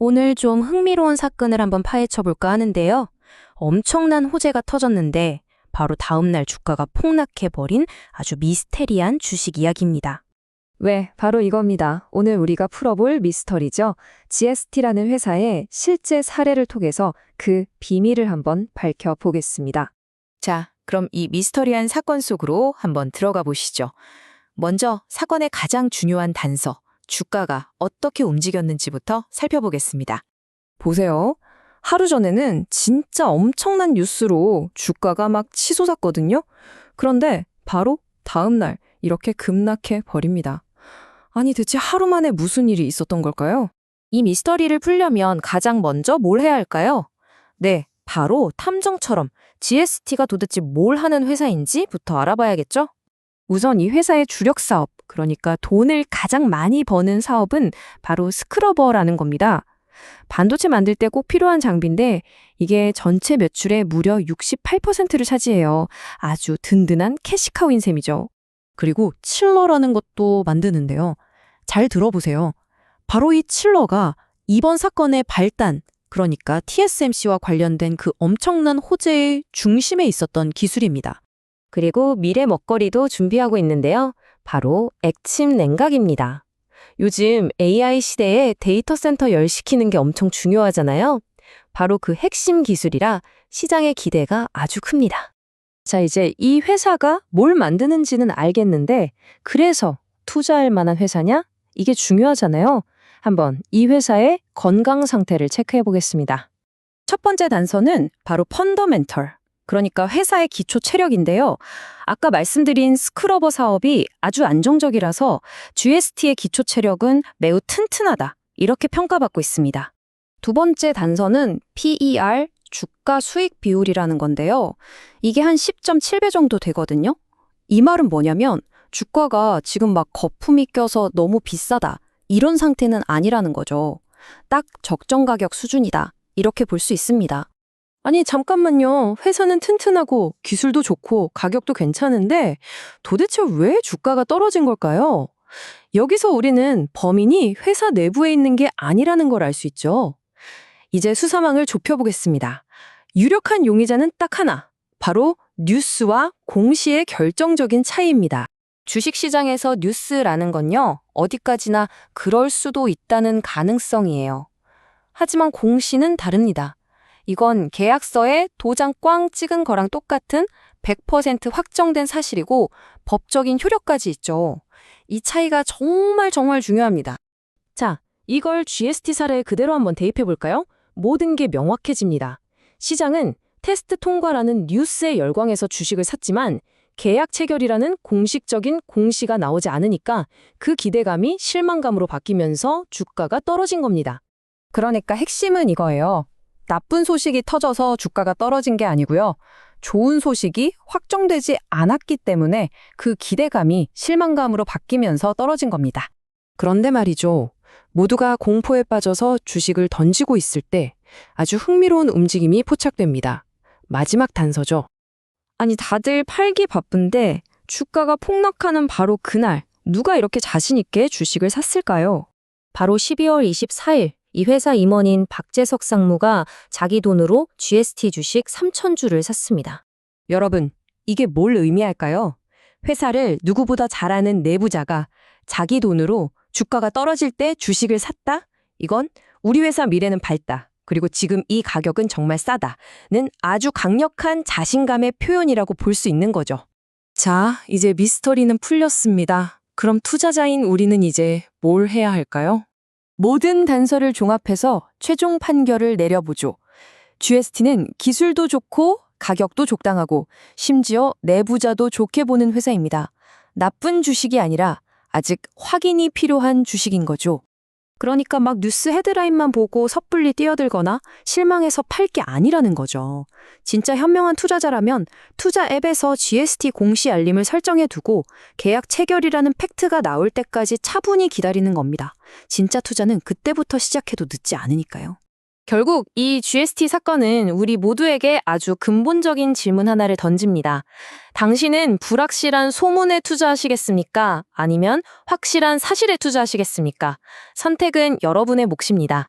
오늘 좀 흥미로운 사건을 한번 파헤쳐 볼까 하는데요. 엄청난 호재가 터졌는데 바로 다음날 주가가 폭락해버린 아주 미스테리한 주식 이야기입니다. 네, 바로 이겁니다. 오늘 우리가 풀어볼 미스터리죠. GST라는 회사의 실제 사례를 통해서 그 비밀을 한번 밝혀보겠습니다. 자, 그럼 이 미스터리한 사건 속으로 한번 들어가 보시죠. 먼저 사건의 가장 중요한 단서, 주가가 어떻게 움직였는지부터 살펴보겠습니다. 보세요. 하루 전에는 진짜 엄청난 뉴스로 주가가 막 치솟았거든요. 그런데 바로 다음 날 이렇게 급락해 버립니다. 아니 대체 하루 만에 무슨 일이 있었던 걸까요? 이 미스터리를 풀려면 가장 먼저 뭘 해야 할까요? 네, 바로 탐정처럼 GST가 도대체 뭘 하는 회사인지부터 알아봐야겠죠? 우선 이 회사의 주력 사업, 그러니까 돈을 가장 많이 버는 사업은 바로 스크러버라는 겁니다. 반도체 만들 때 꼭 필요한 장비인데 이게 전체 매출의 무려 68%를 차지해요. 아주 든든한 캐시카우인 셈이죠. 그리고 칠러라는 것도 만드는데요. 잘 들어보세요. 바로 이 칠러가 이번 사건의 발단, 그러니까 TSMC와 관련된 그 엄청난 호재의 중심에 있었던 기술입니다. 그리고 미래 먹거리도 준비하고 있는데요. 바로 액침 냉각입니다. 요즘 AI 시대에 데이터 센터 열 시키는 게 엄청 중요하잖아요. 바로 그 핵심 기술이라 시장의 기대가 아주 큽니다. 자, 이제 이 회사가 뭘 만드는지는 알겠는데, 그래서 투자할 만한 회사냐? 이게 중요하잖아요. 한번 이 회사의 건강 상태를 체크해 보겠습니다. 첫 번째 단서는 바로 펀더멘털. 그러니까 회사의 기초 체력인데요. 아까 말씀드린 스크러버 사업이 아주 안정적이라서 GST의 기초 체력은 매우 튼튼하다. 이렇게 평가받고 있습니다. 두 번째 단서는 PER, 주가 수익 비율이라는 건데요. 이게 한 10.7배 정도 되거든요. 이 말은 뭐냐면 주가가 지금 막 거품이 껴서 너무 비싸다. 이런 상태는 아니라는 거죠. 딱 적정 가격 수준이다. 이렇게 볼 수 있습니다. 아니, 잠깐만요. 회사는 튼튼하고 기술도 좋고 가격도 괜찮은데 도대체 왜 주가가 떨어진 걸까요? 여기서 우리는 범인이 회사 내부에 있는 게 아니라는 걸 알 수 있죠. 이제 수사망을 좁혀보겠습니다. 유력한 용의자는 딱 하나. 바로 뉴스와 공시의 결정적인 차이입니다. 주식시장에서 뉴스라는 건요, 어디까지나 그럴 수도 있다는 가능성이에요. 하지만 공시는 다릅니다. 이건 계약서에 도장 꽝 찍은 거랑 똑같은 100% 확정된 사실이고 법적인 효력까지 있죠. 이 차이가 정말 정말 중요합니다. 자, 이걸 GST 사례에 그대로 한번 대입해 볼까요? 모든 게 명확해집니다. 시장은 테스트 통과라는 뉴스의 열광에서 주식을 샀지만 계약 체결이라는 공식적인 공시가 나오지 않으니까 그 기대감이 실망감으로 바뀌면서 주가가 떨어진 겁니다. 그러니까 핵심은 이거예요. 나쁜 소식이 터져서 주가가 떨어진 게 아니고요. 좋은 소식이 확정되지 않았기 때문에 그 기대감이 실망감으로 바뀌면서 떨어진 겁니다. 그런데 말이죠. 모두가 공포에 빠져서 주식을 던지고 있을 때 아주 흥미로운 움직임이 포착됩니다. 마지막 단서죠. 아니, 다들 팔기 바쁜데 주가가 폭락하는 바로 그날 누가 이렇게 자신있게 주식을 샀을까요? 바로 12월 24일 이 회사 임원인 박재석 상무가 자기 돈으로 GST 주식 3,000주를 샀습니다. 여러분, 이게 뭘 의미할까요? 회사를 누구보다 잘 아는 내부자가 자기 돈으로 주가가 떨어질 때 주식을 샀다? 이건 우리 회사 미래는 밝다. 그리고 지금 이 가격은 정말 싸다는 아주 강력한 자신감의 표현이라고 볼 수 있는 거죠. 자, 이제 미스터리는 풀렸습니다. 그럼 투자자인 우리는 이제 뭘 해야 할까요? 모든 단서를 종합해서 최종 판결을 내려보죠. GST는 기술도 좋고 가격도 적당하고 심지어 내부자도 좋게 보는 회사입니다. 나쁜 주식이 아니라 아직 확인이 필요한 주식인 거죠. 그러니까 막 뉴스 헤드라인만 보고 섣불리 뛰어들거나 실망해서 팔 게 아니라는 거죠. 진짜 현명한 투자자라면 투자 앱에서 GST 공시 알림을 설정해 두고 계약 체결이라는 팩트가 나올 때까지 차분히 기다리는 겁니다. 진짜 투자는 그때부터 시작해도 늦지 않으니까요. 결국 이 GST 사건은 우리 모두에게 아주 근본적인 질문 하나를 던집니다. 당신은 불확실한 소문에 투자하시겠습니까? 아니면 확실한 사실에 투자하시겠습니까? 선택은 여러분의 몫입니다.